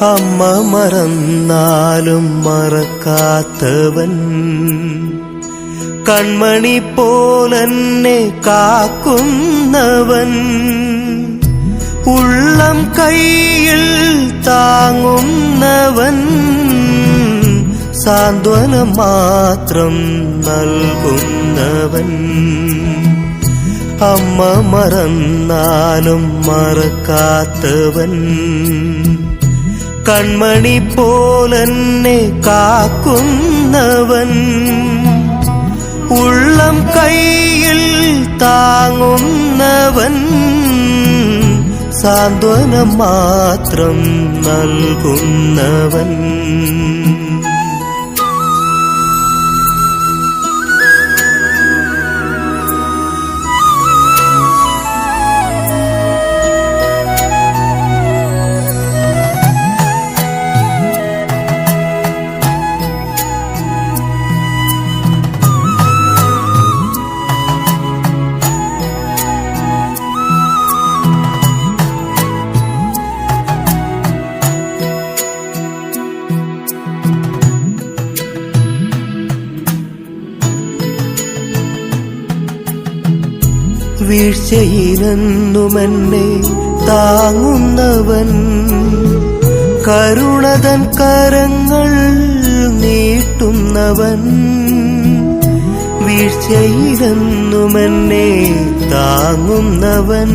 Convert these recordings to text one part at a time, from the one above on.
അമ്മ മറന്നാലും മറക്കാത്തവൻ. കൺമണി പോലെന്നെ കാക്കുന്നവൻ. ഉള്ളം കയ്യിൽ താങ്ങുന്നവൻ. സാന്ത്വനം മാത്രം നൽകുന്നവൻ. അമ്മ മറന്നാലും മറക്കാത്തവൻ. കൺമണി പോലെന്നെ കാക്കുന്നവൻ. ഉള്ളം കയ്യിൽ താങ്ങുന്നവൻ സാന്ത്വനം മാത്രം നൽകുന്നവൻ. വീഴ്ചയിലെന്നുമെന്നെ താങ്ങുന്നവൻ. കരുണതൻ കരങ്ങൾ നീട്ടുന്നവൻ. വീഴ്ചയിലെന്നുമെന്നെ താങ്ങുന്നവൻ.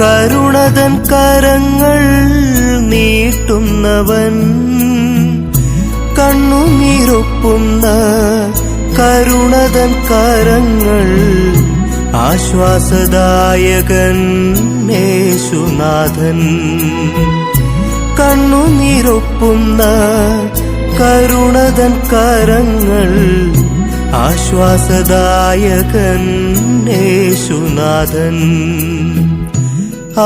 കരുണതൻ കരങ്ങൾ നീട്ടുന്നവൻ. കണ്ണുനീരൊപ്പുന്ന കരുണതൻ കരങ്ങൾ ആശ്വാസദായകൻ യേശുനാഥൻ. കണ്ണുനീരൊപ്പുന്ന കരുണതൻ കരങ്ങൾ ആശ്വാസദായകൻ യേശുനാഥൻ.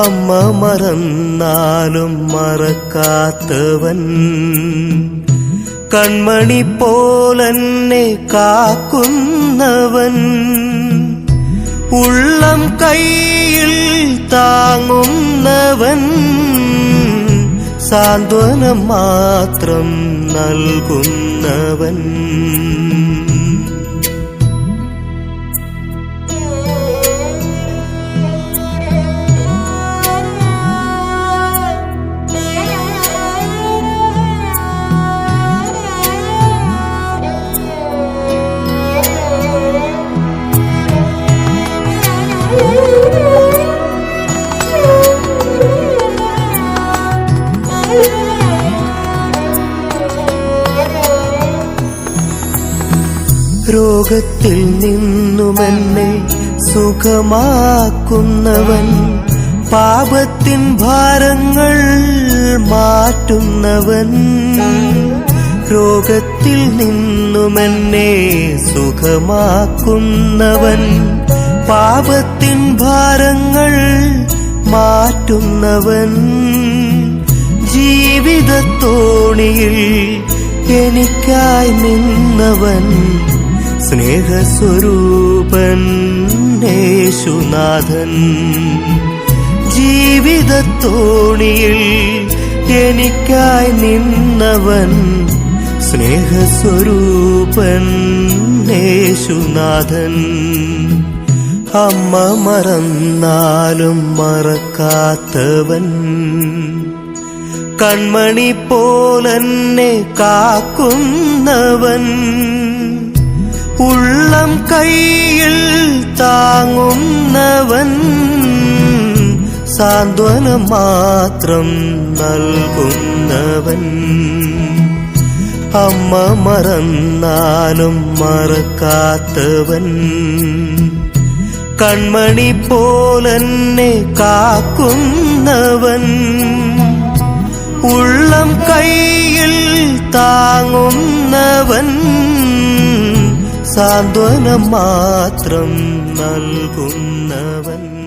അമ്മ മറന്നാലും മറക്കാത്തവൻ. കൺമണി പോലെന്നെ കാക്കുന്നവൻ. ഉള്ളം കയ്യിൽ താങ്ങുന്നവൻ സാന്ത്വനം മാത്രം നൽകുന്നവൻ. രോഗത്തിൽ നിന്നുമെന്നെ സുഖമാക്കുന്നവൻ. പാപത്തിൻ ഭാരങ്ങൾ മാറ്റുന്നവൻ. രോഗത്തിൽ നിന്നുമെന്നെ സുഖമാക്കുന്നവൻ. പാപത്തിൻ ഭാരങ്ങൾ മാറ്റുന്നവൻ. ജീവിതത്തോണിയിൽ എനിക്കായി നിന്നവൻ. സ്നേഹസ്വരൂപൻ യേശുനാഥൻ ജീവിതത്തോണിയിൽ എനിക്കായി നിന്നവൻ സ്നേഹസ്വരൂപൻ യേശുനാഥൻ അമ്മ മറന്നാലും മറക്കാത്തവൻ കൺമണി പോലെന്നെ കാക്കുന്നവൻ. ഉള്ളം കയ്യിൽ താങ്ങുന്നവൻ സാന്ത്വനം മാത്രം നൽകുന്നവൻ അമ്മ മറന്നാലും മറക്കാത്തവൻ കൺമണി പോലെന്നെ കാക്കുന്നവൻ ഉള്ളം കയ്യിൽ താങ്ങുന്നവൻ സാന്ത്വനം മാത്രം നൽകുന്നവൻ.